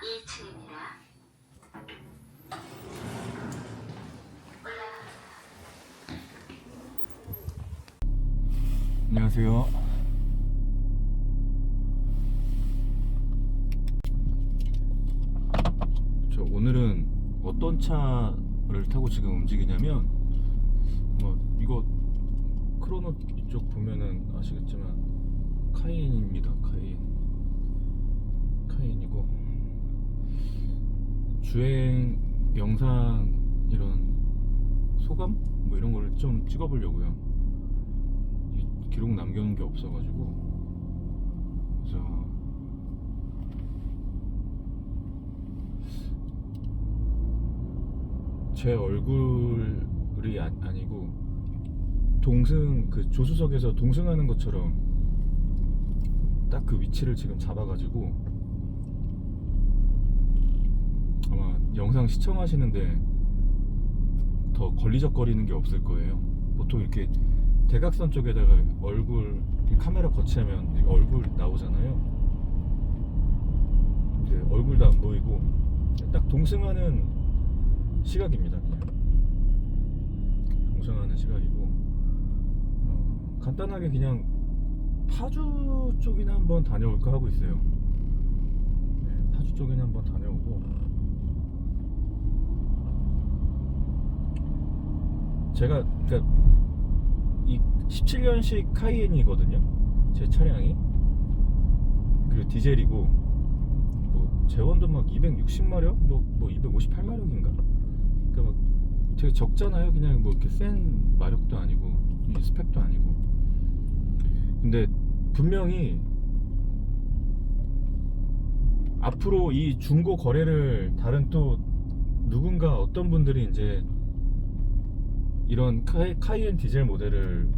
2층입니다. 안녕하세요. 저 오늘은 어떤 차를 타고 지금 움직이냐면 뭐 이거 크로노 이쪽 보면은 아시겠지만 카이엔입니다. 카이엔. 카이엔이고 주행 영상 이런 소감 뭐 이런 거를 좀 찍어보려고요. 이 기록 남겨놓은 게 없어가지고 그래서 제 얼굴이 아, 아니고 동승 그 조수석에서 동승하는 것처럼 딱 그 위치를 지금 잡아가지고 아마 영상 시청하시는데 더 걸리적거리는 게 없을 거예요. 보통 이렇게 대각선 쪽에다가 얼굴 카메라 거치하면 이 얼굴 나오잖아요. 이제 얼굴도 안 보이고 딱 동승하는 시각입니다. 동승하는 시각이고 어, 간단하게 그냥 파주 쪽이나 한번 다녀올까 하고 있어요. 네, 파주 쪽이나 한번 다녀오고 제가 그러니까 이 17년식 카이엔이거든요. 제 차량이. 그리고 디젤이고 뭐 제원도 막 260마력, 뭐, 뭐 258마력인가. 그러니까 막 되게 적잖아요. 그냥 뭐 이렇게 센 마력도 아니고 이 스펙도 아니고. 근데 분명히 앞으로 이 중고 거래를 다른 또 누군가 어떤 분들이 이제 이런 카이, 카이엔 디젤 모델을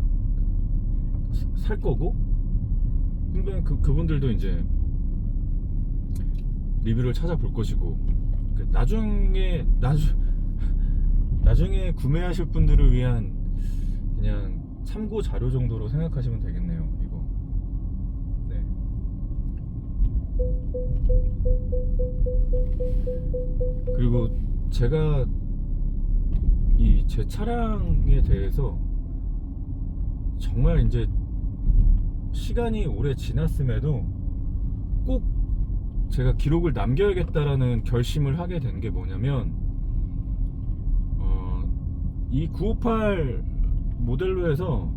사- 살 거고 분명 그, 그분들도 이제 리뷰를 찾아볼 것이고 그 나중에 나중 나중에 구매하실 분들을 위한 그냥 참고 자료 정도로 생각하시면 되겠네요 이거. 네. 그리고 제가 이 제 차량에 대해서 정말 이제 시간이 오래 지났음에도 꼭 제가 기록을 남겨야겠다라는 결심을 하게 된 게 뭐냐면 어, 이 958 모델로 해서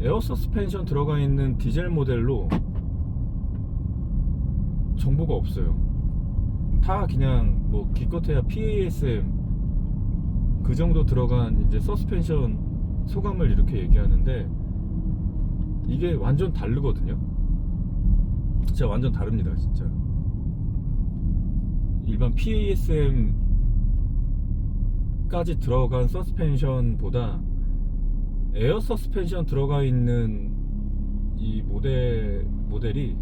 에어 서스펜션 들어가 있는 디젤 모델로 정보가 없어요. 다 그냥 뭐 기껏해야 PASM 그 정도 들어간 이제 서스펜션 소감을 이렇게 얘기하는데 이게 완전 다르거든요. 진짜 완전 다릅니다, 진짜. 일반 PASM까지 들어간 서스펜션보다 에어 서스펜션 들어가 있는 이 모델 모델이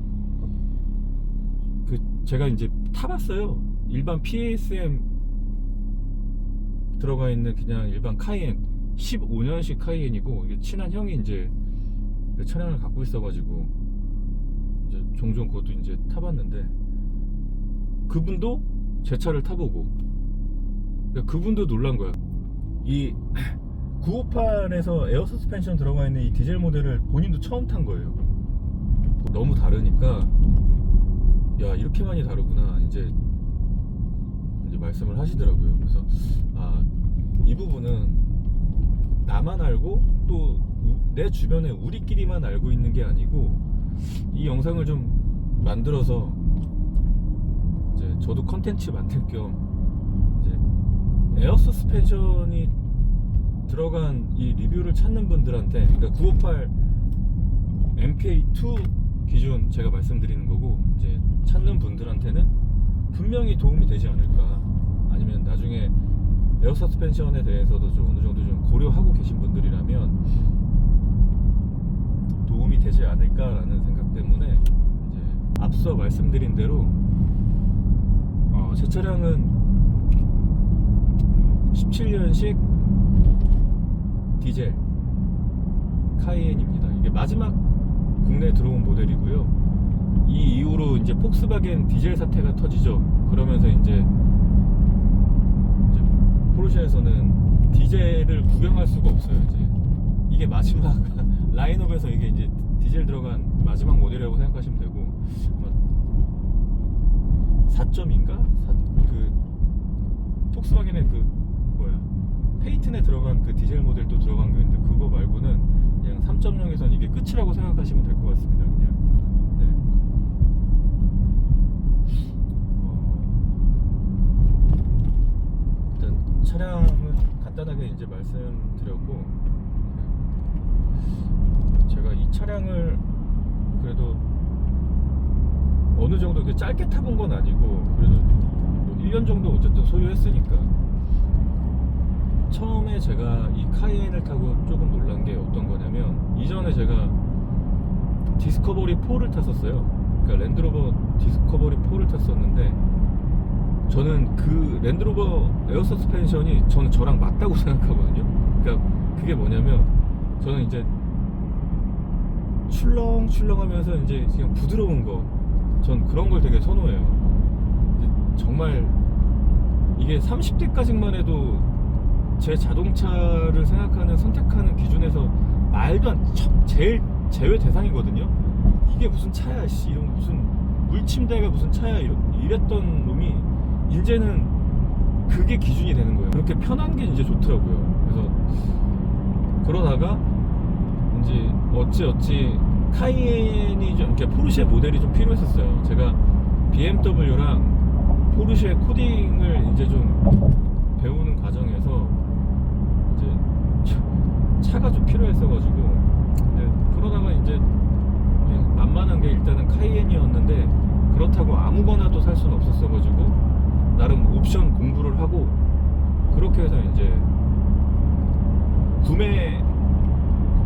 그 제가 이제 타봤어요. 일반 PASM 들어가 있는 그냥 일반 카이엔 15년식 카이엔이고 이게 친한 형이 이제 그 차량을 갖고 있어가지고 이제 종종 그것도 이제 타봤는데 그분도 제 차를 타보고 그러니까 그분도 놀란 거야. 이 958에서 에어 서스펜션 들어가 있는 이 디젤 모델을 본인도 처음 탄 거예요. 너무 다르니까 야 이렇게 많이 다르구나 이제 이제 말씀을 하시더라고요. 그래서 아 이 부분은 나만 알고 또 내 주변에 우리끼리만 알고 있는 게 아니고 이 영상을 좀 만들어서 이제 저도 컨텐츠 만들 겸 이제 에어 서스펜션이 들어간 이 리뷰를 찾는 분들한테 그러니까 958 MK2 기준 제가 말씀드리는 거고 이제 찾는 분들한테는 분명히 도움이 되지 않을까 아니면 나중에 에어 서스펜션에 대해서도 좀 어느 정도 좀 고려하고 계신 분들이라면 도움이 되지 않을까라는 생각 때문에 이제 앞서 말씀드린 대로 어, 제 차량은 17년식 디젤 카이엔입니다. 이게 마지막 국내 들어온 모델이고요. 이 이후로 이제 폭스바겐 디젤 사태가 터지죠. 그러면서 이제 포르쉐에서는 디젤을 구경할 수가 없어요. 이제 이게 마지막 라인업에서 이게 이제 디젤 들어간 마지막 모델이라고 생각하시면 되고 아마 4점인가? 그 폭스바겐의 그 뭐야 페이튼에 들어간 그 디젤 모델도 들어간 게 있는데 그거 말고는 그냥 3.0에선 이게 끝이라고 생각하시면 될 것 같습니다. 그냥 네. 어, 일단 차량은 간단하게 이제 말씀드렸고 네. 제가 이 차량을 그래도 어느 정도 이렇게 짧게 타본 건 아니고 그래도 뭐 1년 정도 어쨌든 소유했으니까 처음에 제가 이 카이엔을 타고 조금 놀란 게 어떤 거냐면 이전에 제가 디스커버리 4를 탔었어요. 그러니까 랜드로버 디스커버리 4를 탔었는데 저는 그 랜드로버 에어 서스펜션이 저는 저랑 맞다고 생각하거든요. 그러니까 그게 뭐냐면 저는 이제 출렁출렁하면서 이제 그냥 부드러운 거, 전 그런 걸 되게 선호해요. 정말 이게 30대까지만 해도 제 자동차를 생각하는 선택하는 기준에서 말도 안 첫, 제일 제외 대상이거든요. 이게 무슨 차야, 씨 이런 무슨 물침대가 무슨 차야 이랬던 놈이 이제는 그게 기준이 되는 거예요. 그렇게 편한 게 이제 좋더라고요. 그래서 그러다가 이제 어찌 어찌 카이엔이 좀 이렇게 포르쉐 모델이 좀 필요했었어요. 제가 BMW랑 포르쉐 코딩을 이제 좀 배우는 과정에서 이제 차- 차가 좀 필요했어가지고 이제 그러다가 이제 만만한 게 일단은 카이엔이었는데 그렇다고 아무거나도 살 수는 없었어가지고 나름 옵션 공부를 하고 그렇게 해서 이제 구매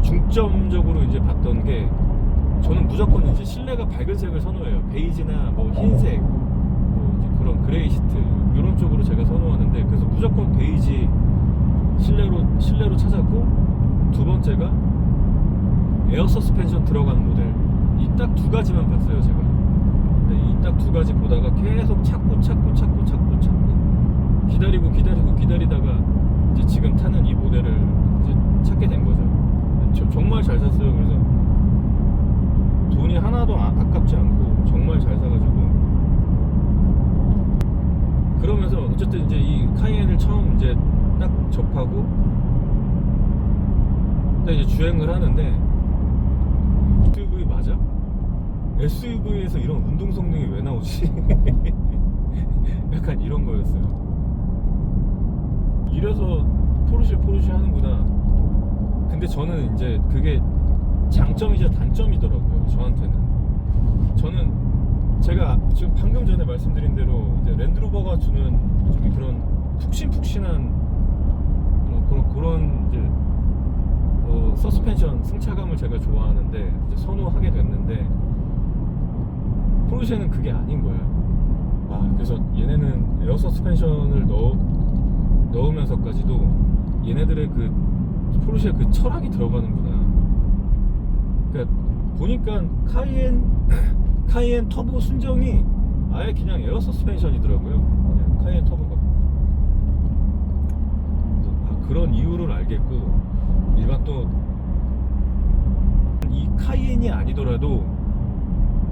중점적으로 이제 봤던 게 저는 무조건 이제 실내가 밝은 색을 선호해요. 베이지나 뭐 흰색, 뭐 그런 그레이 시트 이런 쪽으로 제가 선호하는데 그래서 무조건 베이지 실내로 실내로 찾았고 두 번째가 에어 서스펜션 들어간 모델 이 딱 두 가지만 봤어요 제가. 근데 이딱 두 가지 보다가 계속 찾고 찾고 찾고 찾고 찾고 기다리고 기다리고 기다리다가 이제 지금 타는 이 모델을 이제 찾게 된 거죠. 저- 정말 잘 샀어요. 그래서 돈이 하나도 아, 아깝지 않고 정말 잘 사가지고 그러면서 어쨌든 이제 이 카이엔을 처음 이제 딱 접하고 딱 이제 주행을 하는데 SUV 맞아? SUV에서 이런 운동 성능이 왜 나오지? 약간 이런 거였어요. 이래서 포르쉐 포르쉐 하는구나. 근데 저는 이제 그게 장점이자 단점이더라고요. 저한테는. 저는 제가 지금 방금 전에 말씀드린 대로 이제 랜드로버가 주는 좀 그런 푹신푹신한 그런 그런, 그런 이제 어, 서스펜션 승차감을 제가 좋아하는데 선호하게 됐는데 포르쉐는 그게 아닌 거예요. 아 그래서 얘네는 에어 서스펜션을 넣 넣으면서까지도 얘네들의 그 포르쉐 그 철학이 들어가는구나. 그러니까 보니까 카이엔 카이엔 터보 순정이 아예 그냥 에어 서스펜션이더라고요. 그냥 카이엔 터보가. 아, 그런 이유를 알겠고 일반 또 이 카이엔이 아니더라도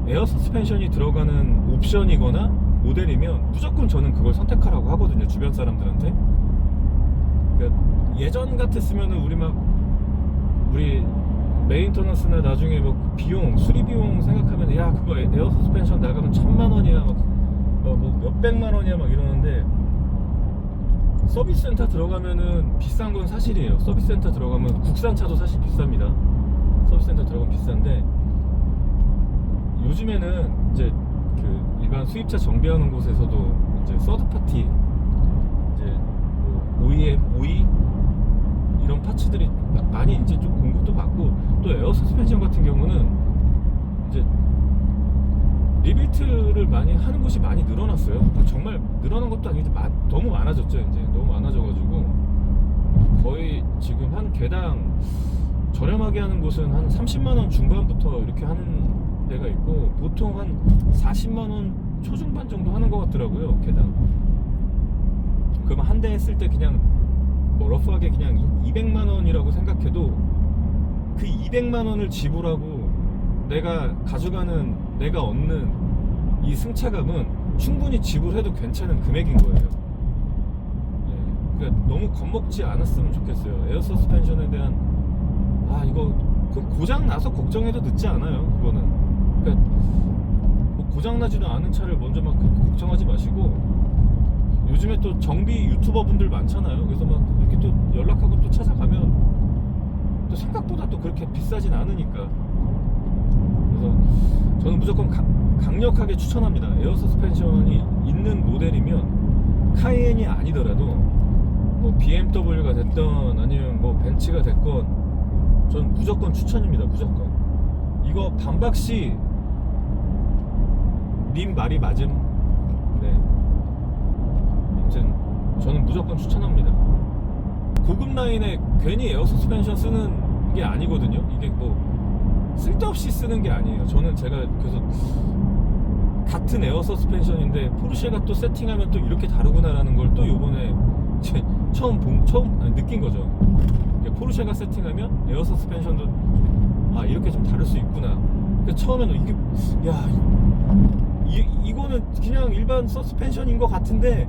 에어 서스펜션이 들어가는 옵션이거나 모델이면 무조건 저는 그걸 선택하라고 하거든요. 주변 사람들한테. 그러니까 예전 같았으면은 우리 막 우리 메인터넌스나 나중에 뭐 비용 수리 비용 생각하면 야 그거 에- 에어 서스펜션 나가면 천만 원이야 막뭐 몇백만 원이야 막 이러는데 서비스 센터 들어가면은 비싼 건 사실이에요 서비스 센터 들어가면 국산 차도 사실 비쌉니다 서비스 센터 들어가면 비싼데 요즘에는 이제 그 일반 수입차 정비하는 곳에서도 이제 서드 파티 이제 뭐 OEM, OE 이런 파츠들이 마- 많이 이제 좀 공급도 받고 또 에어 서스펜션 같은 경우는 이제 리빌트를 많이 하는 곳이 많이 늘어났어요. 정말 늘어난 것도 아니고 마- 너무 많아졌죠. 이제 너무 많아져가지고 거의 지금 한 개당 저렴하게 하는 곳은 한 30만 원 중반부터 이렇게 하는 데가 있고 보통 한 40만 원 초중반 정도 하는 것 같더라고요 개당 그럼 한 대 했을 때 그냥 뭐 러프하게 그냥 200만 원이라고 생각해도 그 200만 원을 지불하고 내가 가져가는 내가 얻는 이 승차감은 충분히 지불해도 괜찮은 금액인 거예요. 예, 그러니까 너무 겁먹지 않았으면 좋겠어요. 에어 서스펜션에 대한 아 이거 그 고장 나서 걱정해도 늦지 않아요. 그거는 그러니까 뭐 고장 나지도 않은 차를 먼저 막 걱정하지 마시고 요즘에 또 정비 유튜버 분들 많잖아요. 그래서 막 이렇게 또 연락하고 또 찾아가면 또 생각보다 또 그렇게 비싸진 않으니까. 그래서 저는 무조건 가- 강력하게 추천합니다. 에어 서스펜션이 있는 모델이면 카이엔이 아니더라도 뭐 BMW가 됐던 아니면 뭐 벤츠가 됐건 전 무조건 추천입니다. 무조건. 이거 반박시 님 말이 맞음. 네. 아무튼 저는 무조건 추천합니다. 고급 라인에 괜히 에어 서스펜션 쓰는 게 아니거든요. 이게 뭐 쓸데없이 쓰는 게 아니에요. 저는 제가 그래서 같은 에어 서스펜션인데 포르쉐가 또 세팅하면 또 이렇게 다르구나라는 걸 또 요번에 제 처음 본 처음 아니, 느낀 거죠. 포르쉐가 세팅하면 에어 서스펜션도 아 이렇게 좀 다를 수 있구나. 그 처음에는 이게 야 이, 이거는 그냥 일반 서스펜션인 것 같은데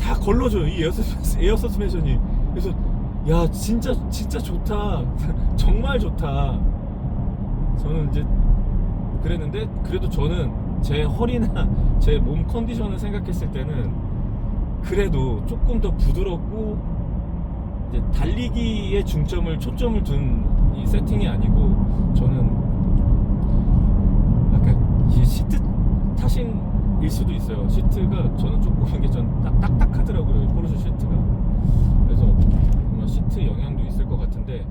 다 걸러줘요 이 에어, 서스, 에어 서스펜션이. 그래서 야 진짜 진짜 좋다. 정말 좋다. 저는 이제 그랬는데 그래도 저는 제 허리나 제 몸 컨디션을 생각했을 때는 그래도 조금 더 부드럽고 달리기에 중점을 초점을 둔 이 세팅이 아니고 저는 약간 이 시트 탓인일 수도 있어요. 시트가 저는 조금 이게 좀 딱, 딱딱하더라고요. 포르쉐 시트가. 그래서 아마 시트 영향도 있을 것 같은데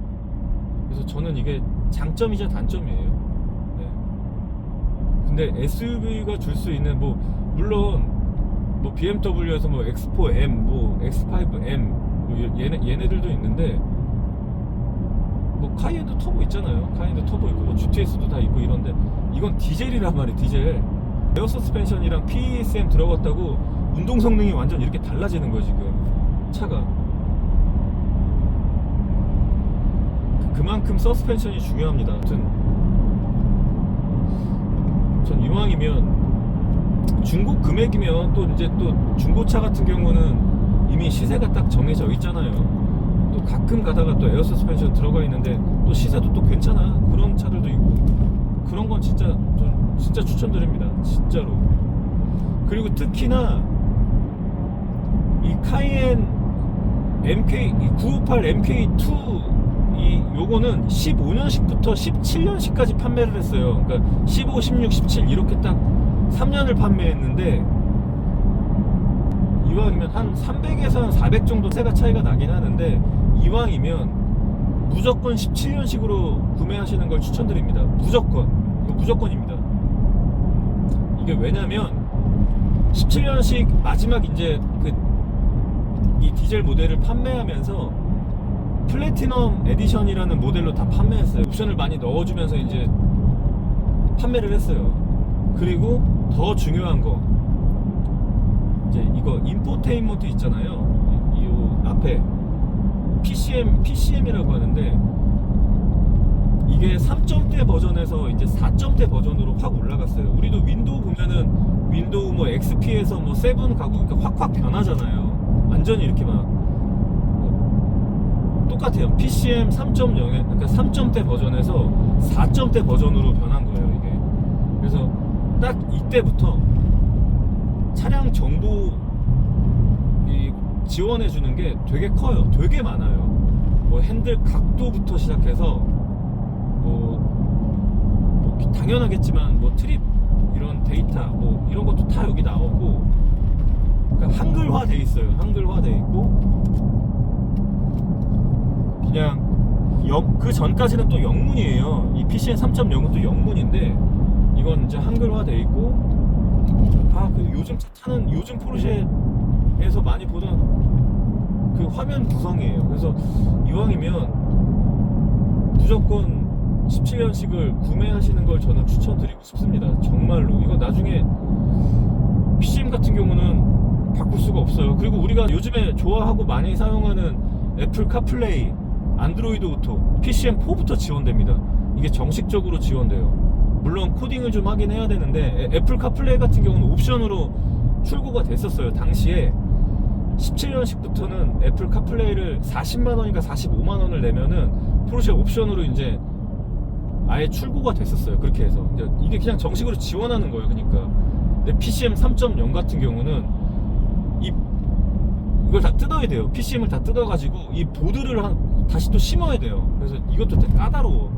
그래서 저는 이게 장점이자 단점이에요. 네. 근데 SUV가 줄 수 있는 뭐 물론 뭐 BMW에서 뭐 X4M, 뭐 X5M 뭐 얘네 얘네들도 있는데 뭐 카이엔도 터보 있잖아요. 카이엔도 터보 있고 뭐 GTS도 다 있고 이런데 이건 디젤이란 말이에요. 디젤. 에어 서스펜션이랑 PSM 들어갔다고 운동 성능이 완전 이렇게 달라지는 거예요 지금 차가. 그- 그만큼 서스펜션이 중요합니다. 아무튼 전 이왕이면 중고 금액이면 또 이제 또 중고차 같은 경우는 이미 시세가 딱 정해져 있잖아요. 또 가끔 가다가 또 에어 서스펜션 들어가 있는데 또 시세도 또 괜찮아 그런 차들도 있고 그런 건 진짜 전 진짜 추천드립니다. 진짜로. 그리고 특히나 이 카이엔 MK 이958 MK2 이 요거는 15년식부터 17년식까지 판매를 했어요. 그러니까 15, 16, 17 이렇게 딱 3년을 판매했는데 이왕이면 한 300에서 한 400 정도 세가 차이가 나긴 하는데 이왕이면 무조건 17년식으로 구매하시는 걸 추천드립니다. 무조건. 이거 무조건입니다. 이게 왜냐면 17년식 마지막 이제 그 이 디젤 모델을 판매하면서 플래티넘 에디션이라는 모델로 다 판매했어요. 옵션을 많이 넣어주면서 이제 판매를 했어요. 그리고 더 중요한 거 이제 이거 인포테인먼트 있잖아요. 이, 이 앞에 PCM PCM이라고 하는데 이게 3점대 버전에서 이제 4점대 버전으로 확 올라갔어요. 우리도 윈도우 보면은 윈도우 뭐 XP에서 뭐 세븐 가고 이렇게 확확 변하잖아요. 완전히 이렇게 막 뭐 똑같아요. PCM 3.0에 그러니까 3점대 버전에서 4점대 버전으로 변한 거예요, 이게. 그래서 딱 이때부터 차량 정보 이 지원해 주는 게 되게 커요. 되게 많아요. 뭐 핸들 각도부터 시작해서 뭐, 뭐 당연하겠지만 뭐 트립 이런 데이터 뭐 이런 것도 다 여기 나오고 그러니까 한글화 돼 있어요. 한글화 돼 있고 그냥 그 전까지는 또 영문이에요. 이 PCN 3.0은 또 영문인데 이건 이제 한글화 돼 있고 다그 요즘 차 타는 요즘 포르쉐에서 많이 보던 그 화면 구성이에요. 그래서 이왕이면 무조건 17년식을 구매하시는 걸 저는 추천드리고 싶습니다. 정말로 이거 나중에 PCM 같은 경우는 바꿀 수가 없어요. 그리고 우리가 요즘에 좋아하고 많이 사용하는 애플 카플레이, 안드로이드 오토, PCM 4부터 지원됩니다. 이게 정식적으로 지원돼요. 물론 코딩을 좀 하긴 해야 되는데 애- 애플 카플레이 같은 경우는 옵션으로 출고가 됐었어요. 당시에 17년식부터는 애플 카플레이를 40만 원인가 45만 원을 내면은 포르쉐 옵션으로 이제 아예 출고가 됐었어요. 그렇게 해서 이제 이게 그냥 정식으로 지원하는 거예요. 그러니까 근데 PCM 3.0 같은 경우는 이 이걸 다 뜯어야 돼요. PCM을 다 뜯어가지고 이 보드를 한 다시 또 심어야 돼요. 그래서 이것도 되게 까다로워.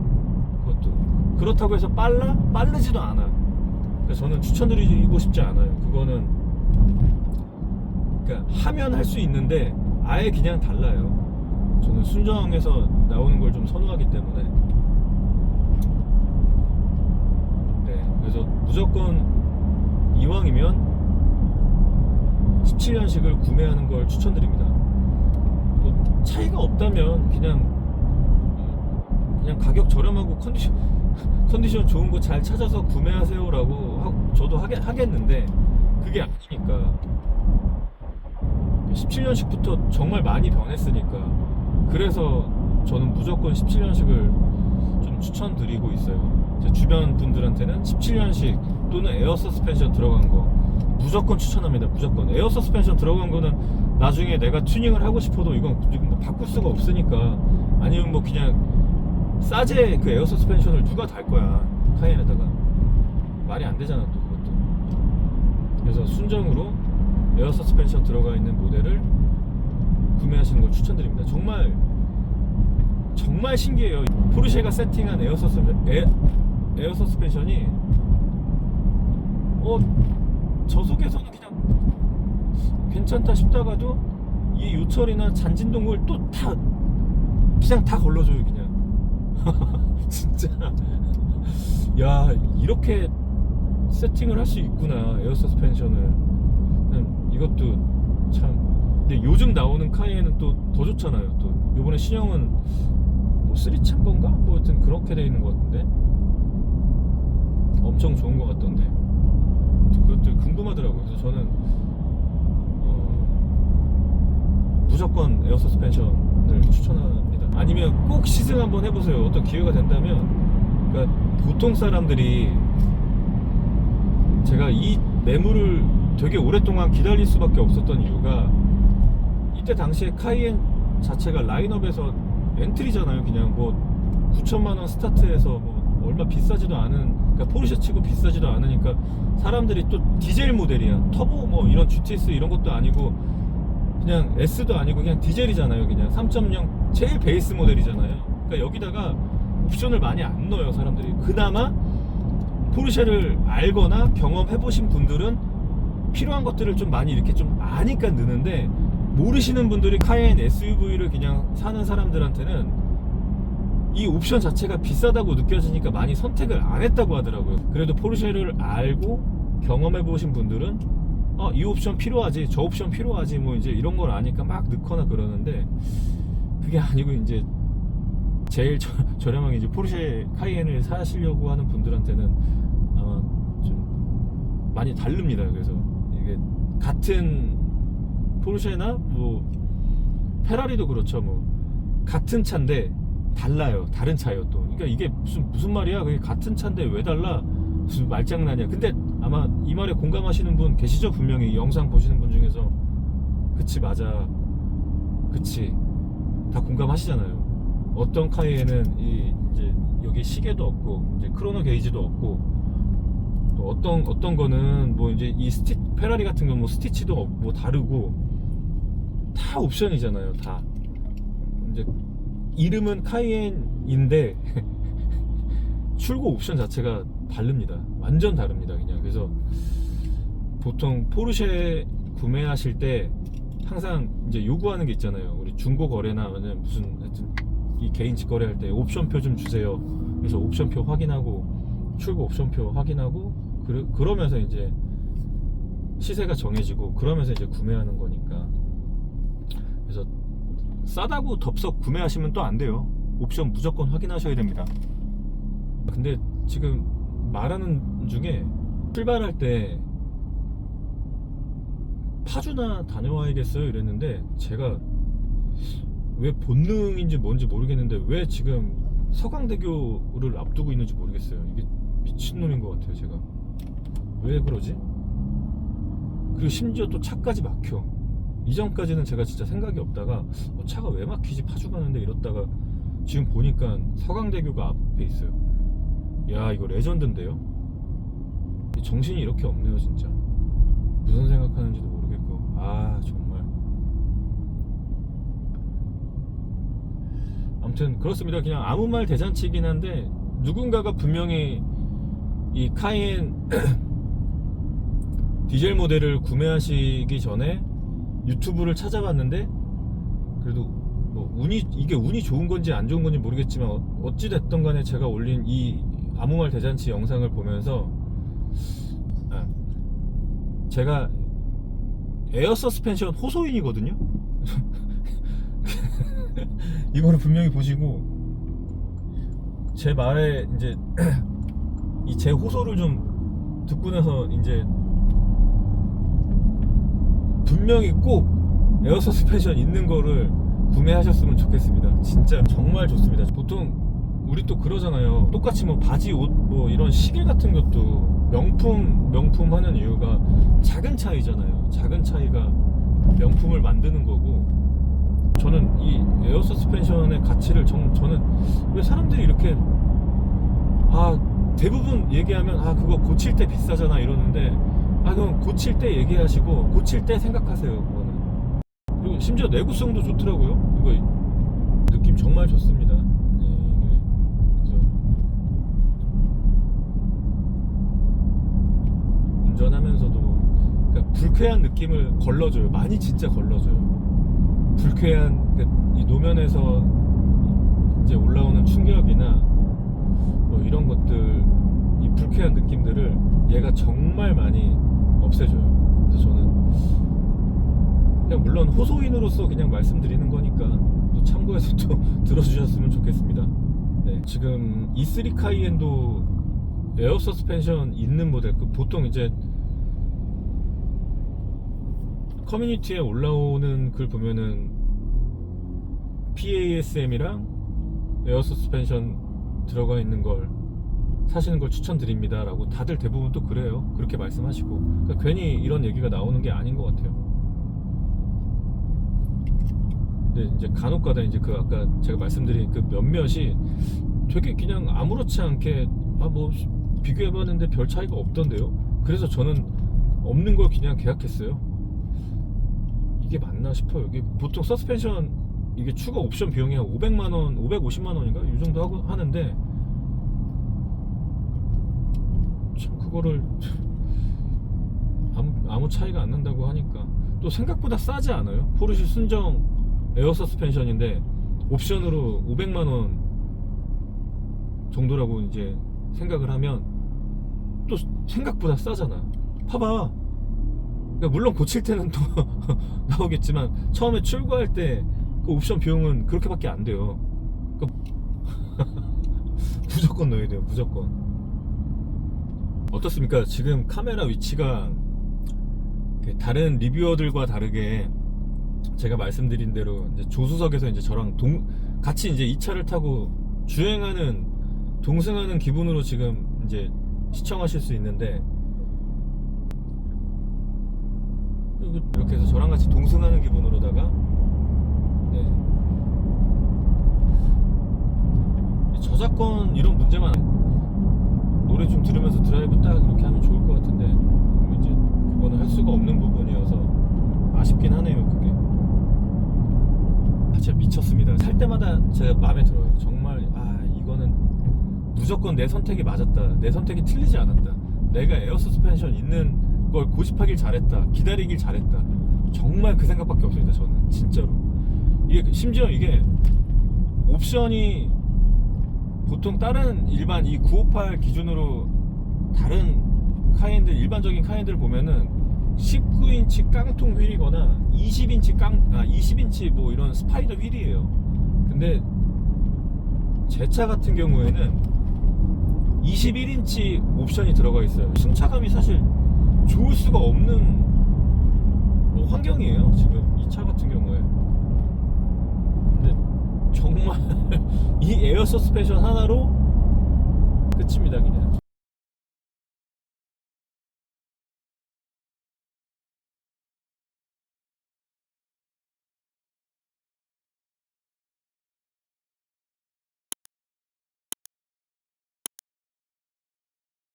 그것도 그렇다고 해서 빨라 빠르지도 않아. 그래서 저는 추천드리고 싶지 않아요. 그거는 그러니까 하면 할 수 있는데 아예 그냥 달라요. 저는 순정에서 나오는 걸 좀 선호하기 때문에 네 그래서 무조건 이왕이면 17년식을 구매하는 걸 추천드립니다. 뭐 차이가 없다면 그냥 그냥 가격 저렴하고 컨디션 컨디션 좋은 거 잘 찾아서 구매하세요라고 하- 저도 하겠, 하겠는데 그게 아니니까 17년식부터 정말 많이 변했으니까 그래서 저는 무조건 17년식을 좀 추천드리고 있어요. 제 주변 분들한테는 17년식 또는 에어 서스펜션 들어간 거 무조건 추천합니다. 무조건 에어 서스펜션 들어간 거는 나중에 내가 튜닝을 하고 싶어도 이건 지금 뭐 바꿀 수가 없으니까 아니면 뭐 그냥 싸제 그 에어 서스펜션을 누가 달 거야 카이엔에다가 말이 안 되잖아 또 그것도 그래서 순정으로 에어 서스펜션 들어가 있는 모델을 구매하시는 걸 추천드립니다. 정말 정말 신기해요. 포르쉐가 세팅한 에어 서스 에, 에어 서스펜션이 어 저속에서는 그냥 괜찮다 싶다가도 이 요철이나 잔진동을 또 다 그냥 다 걸러줘요 그냥 진짜 야 이렇게 세팅을 할 수 있구나 에어 서스펜션을 이것도 참. 근데 요즘 나오는 카이에는 또 더 좋잖아요. 또 요번에 신형은 뭐 3챔버인가? 뭐 하여튼 그렇게 돼 있는 것 같은데. 엄청 좋은 것 같던데. 그것도 궁금하더라고요. 그래서 저는 어, 무조건 에어 서스펜션을 추천합니다. 아니면 꼭 시승 한번 해보세요. 어떤 기회가 된다면 그러니까 보통 사람들이 제가 이 매물을 되게 오랫동안 기다릴 수밖에 없었던 이유가 이때 당시에 카이엔 자체가 라인업에서 엔트리잖아요. 그냥 뭐 9천만 원 스타트해서 뭐 얼마 비싸지도 않은 그러니까 포르쉐 치고 비싸지도 않으니까 사람들이 또 디젤 모델이야. 터보 뭐 이런 GTS 이런 것도 아니고 그냥 S도 아니고 그냥 디젤이잖아요. 그냥 3.0 제일 베이스 모델이잖아요. 그러니까 여기다가 옵션을 많이 안 넣어요, 사람들이. 그나마 포르쉐를 알거나 경험해 보신 분들은 필요한 것들을 좀 많이 이렇게 좀 아니까 느는데 모르시는 분들이 카이엔 SUV를 그냥 사는 사람들한테는 이 옵션 자체가 비싸다고 느껴지니까 많이 선택을 안 했다고 하더라고요. 그래도 포르쉐를 알고 경험해 보신 분들은 어, 이 옵션 필요하지, 저 옵션 필요하지, 뭐 이제 이런 걸 아니까 막 넣거나 그러는데 그게 아니고 이제 제일 저, 저렴하게 이제 포르쉐 카이엔을 사시려고 하는 분들한테는 아마 좀 많이 다릅니다. 그래서 같은 포르쉐나 뭐 페라리도 그렇죠. 뭐 같은 차인데 달라요. 다른 차예요 또. 그러니까 이게 무슨 무슨 말이야? 그게 같은 차인데 왜 달라? 무슨 말장난이야. 근데 아마 이 말에 공감하시는 분 계시죠? 분명히 이 영상 보시는 분 중에서 그치 맞아. 그치 다 공감하시잖아요. 어떤 카이에는 이 이제 여기 시계도 없고 이제 크로노 게이지도 없고 또 어떤 어떤 거는 뭐 이제 이 스티 페라리 같은 경우 뭐 스티치도 뭐 다르고 다 옵션이잖아요. 다 이제 이름은 카이엔인데 출고 옵션 자체가 다릅니다. 완전 다릅니다. 그냥 그래서 보통 포르쉐 구매하실 때 항상 이제 요구하는 게 있잖아요. 우리 중고 거래나 아니면 무슨 하여튼 이 개인 직거래할 때 옵션표 좀 주세요. 그래서 옵션표 확인하고 출고 옵션표 확인하고 그러, 그러면서 이제 시세가 정해지고 그러면서 이제 구매하는 거니까 그래서 싸다고 덥석 구매하시면 또 안 돼요. 옵션 무조건 확인하셔야 됩니다. 근데 지금 말하는 중에 출발할 때 파주나 다녀와야겠어요 이랬는데 제가 왜 본능인지 뭔지 모르겠는데 왜 지금 서강대교를 앞두고 있는지 모르겠어요 이게 미친놈인 것 같아요 제가 왜 그러지? 그리고 심지어 또 차까지 막혀. 이전까지는 제가 진짜 생각이 없다가 어, 차가 왜 막히지? 파주 가는데 이렇다가 지금 보니까 서강대교가 앞에 있어요. 야 이거 레전드인데요? 정신이 이렇게 없네요 진짜. 무슨 생각하는지도 모르겠고. 아 정말. 아무튼 그렇습니다. 그냥 아무 말 대잔치이긴 한데 누군가가 분명히 이 카이엔 디젤 모델을 구매하시기 전에 유튜브를 찾아봤는데 그래도 뭐 운이 이게 운이 좋은 건지 안 좋은 건지 모르겠지만 어- 어찌 됐든 간에 제가 올린 이 아무 말 대잔치 영상을 보면서 아, 제가 에어 서스펜션 호소인이거든요. 이거를 분명히 보시고 제 말에 이제 이 제 호소를 좀 듣고 나서 이제 분명히 꼭 에어 서스펜션 있는 거를 구매하셨으면 좋겠습니다. 진짜 정말 좋습니다. 보통 우리 또 그러잖아요. 똑같이 뭐 바지, 옷, 뭐 이런 시계 같은 것도 명품, 명품 하는 이유가 작은 차이잖아요. 작은 차이가 명품을 만드는 거고 저는 이 에어 서스펜션의 가치를 정, 저는 왜 사람들이 이렇게 아 대부분 얘기하면 아 그거 고칠 때 비싸잖아 이러는데 아 그럼 고칠 때 얘기하시고 고칠 때 생각하세요 그거는. 그리고 심지어 내구성도 좋더라고요. 이거 느낌 정말 좋습니다. 네, 이게 그래서 운전하면서도 그러니까 불쾌한 느낌을 걸러줘요. 많이 진짜 걸러줘요. 불쾌한 그이 노면에서 이제 올라오는 충격이나 뭐 이런 것들 이 불쾌한 느낌들을 얘가 정말 많이 없애줘요. 그래서 저는 그냥 물론 호소인으로서 그냥 말씀드리는 거니까 또 참고해서 또 들어주셨으면 좋겠습니다. 네, 지금 E3 카이엔도 에어 서스펜션 있는 모델 그 보통 이제 커뮤니티에 올라오는 글 보면은 PASM이랑 에어 서스펜션 들어가 있는 걸 사시는 걸 추천드립니다 라고 다들 대부분 또 그래요. 그렇게 말씀하시고. 그러니까 괜히 이런 얘기가 나오는 게 아닌 것 같아요. 근데 이제 간혹가다 이제 그 아까 제가 말씀드린 그 몇몇이 되게 그냥 아무렇지 않게 아 뭐 비교해봤는데 별 차이가 없던데요? 그래서 저는 없는 걸 그냥 계약했어요. 이게 맞나 싶어요. 이게 보통 서스펜션 이게 추가 옵션 비용이 한 500만 원 550만 원인가? 이 정도 하고 하는데 참 그거를 아무, 아무 차이가 안 난다고 하니까. 또 생각보다 싸지 않아요? 포르쉐 순정 에어 서스펜션인데 옵션으로 500만 원 정도라고 이제 생각을 하면 또 생각보다 싸잖아. 봐봐. 그러니까 물론 고칠 때는 또 나오겠지만 처음에 출고할 때 그 옵션 비용은 그렇게밖에 안 돼요. 그러니까 무조건 넣어야 돼요 무조건 어떻습니까? 지금 카메라 위치가 그 다른 리뷰어들과 다르게 제가 말씀드린 대로 이제 조수석에서 이제 저랑 동 같이 이제 이 차를 타고 주행하는 동승하는 기분으로 지금 이제 시청하실 수 있는데 이렇게 해서 저랑 같이 동승하는 기분으로다가 네. 이 저작권 이런 문제만 노래 좀 들으면서 드라이브 딱 이렇게 하면 좋을 것 같은데 이제 그거는 할 수가 없는 부분이어서 아쉽긴 하네요 그게. 아 진짜 미쳤습니다. 살 때마다 제가 마음에 들어요. 정말 아 이거는 무조건 내 선택이 맞았다. 내 선택이 틀리지 않았다. 내가 에어 서스펜션 있는 걸 고집하길 잘했다. 기다리길 잘했다. 정말 그 생각밖에 없습니다 저는. 진짜로. 이게 심지어 이게 옵션이 보통 다른 일반 이 958 기준으로 다른 카인들 일반적인 카인들 보면은 19인치 깡통 휠이거나 20인치 깡, 아 20인치 뭐 이런 스파이더 휠이에요. 근데 제 차 같은 경우에는 21인치 옵션이 들어가 있어요. 승차감이 사실 좋을 수가 없는 뭐 환경이에요. 지금 이 차 같은 경우에. 정말 이 에어 서스펜션 하나로 끝입니다 그냥.